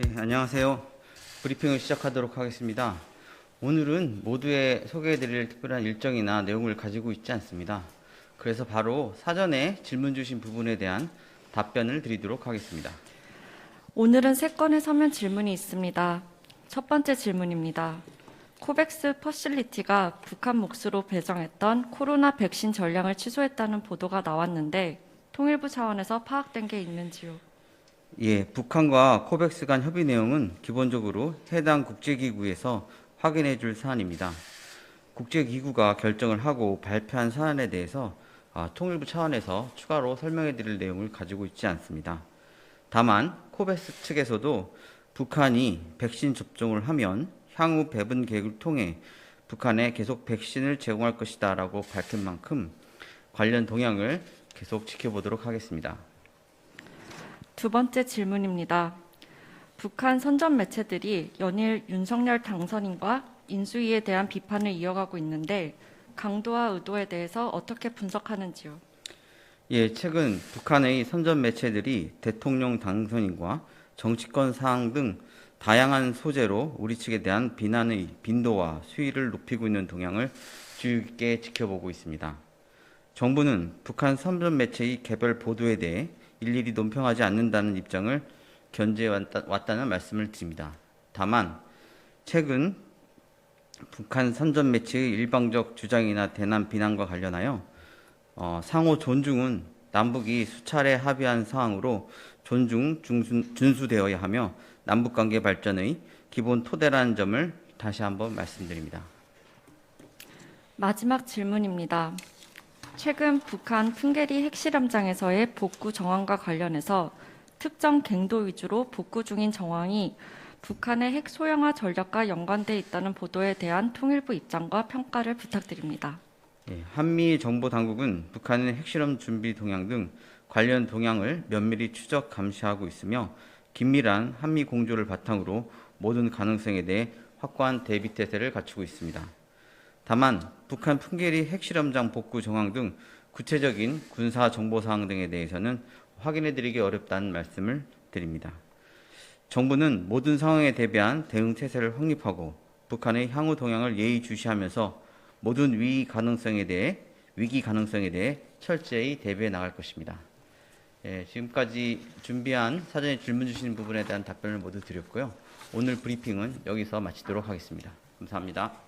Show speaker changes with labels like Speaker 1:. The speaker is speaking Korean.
Speaker 1: 네, 안녕하세요. 브리핑을 시작하도록 하겠습니다. 오늘은 모두에 소개해드릴 특별한 일정이나 내용을 가지고 있지 않습니다. 그래서 바로 사전에 질문 주신 부분에 대한 답변을 드리도록 하겠습니다.
Speaker 2: 오늘은 세 건의 서면 질문이 있습니다. 첫 번째 질문입니다. 코백스 퍼실리티가 북한 몫으로 배정했던 코로나 백신 전량을 취소했다는 보도가 나왔는데 통일부 차원에서 파악된 게 있는지요?
Speaker 1: 예, 북한과 코백스 간 협의 내용은 기본적으로 해당 국제기구에서 확인해 줄 사안입니다. 국제기구가 결정을 하고 발표한 사안에 대해서 아, 통일부 차원에서 추가로 설명해 드릴 내용을 가지고 있지 않습니다. 다만 코백스 측에서도 북한이 백신 접종을 하면 향후 배분 계획을 통해 북한에 계속 백신을 제공할 것이다 라고 밝힌 만큼 관련 동향을 계속 지켜보도록 하겠습니다.
Speaker 2: 두 번째 질문입니다. 북한 선전 매체들이 연일 윤석열 당선인과 인수위에 대한 비판을 이어가고 있는데 강도와 의도에 대해서 어떻게 분석하는지요?
Speaker 1: 예, 최근 북한의 선전 매체들이 대통령 당선인과 정치권 사항 등 다양한 소재로 우리 측에 대한 비난의 빈도와 수위를 높이고 있는 동향을 주의 깊게 지켜보고 있습니다. 정부는 북한 선전 매체의 개별 보도에 대해 일일이 논평하지 않는다는 입장을 견제해 왔다- 왔다는 말씀을 드립니다. 다만 최근 북한 선전 매체의 일방적 주장이나 대남 비난과 관련하여 어, 상호 존중은 남북이 수차례 합의한 사항으로 존중 중수, 준수되어야 하며 남북 관계 발전의 기본 토대라는 점을 다시 한번 말씀드립니다.
Speaker 2: 마지막 질문입니다. 최근 북한 풍계리 핵실험장에서의 복구 정황과 관련해서 특정 갱도 위주로 복구 중인 정황이 북한의 핵 소형화 전략과 연관돼 있다는 보도에 대한 통일부 입장과 평가를 부탁드립니다.
Speaker 1: 예, 한미 정보 당국은 북한의 핵실험 준비 동향 등 관련 동향을 면밀히 추적 감시하고 있으며 긴밀한 한미 공조를 바탕으로 모든 가능성에 대해 확고한 대비 태세를 갖추고 있습니다. 다만 북한 풍계리 핵실험장 복구 정황 등 구체적인 군사 정보 사항 등에 대해서는 확인해 드리기 어렵다는 말씀을 드립니다. 정부는 모든 상황에 대비한 대응 태세를 확립하고 북한의 향후 동향을 예의주시하면서 모든 위기 가능성에 대해 위기 가능성에 대해 철저히 대비해 나갈 것입니다. 예, 지금까지 준비한 사전에 질문 주신 부분에 대한 답변을 모두 드렸고요. 오늘 브리핑은 여기서 마치도록 하겠습니다. 감사합니다.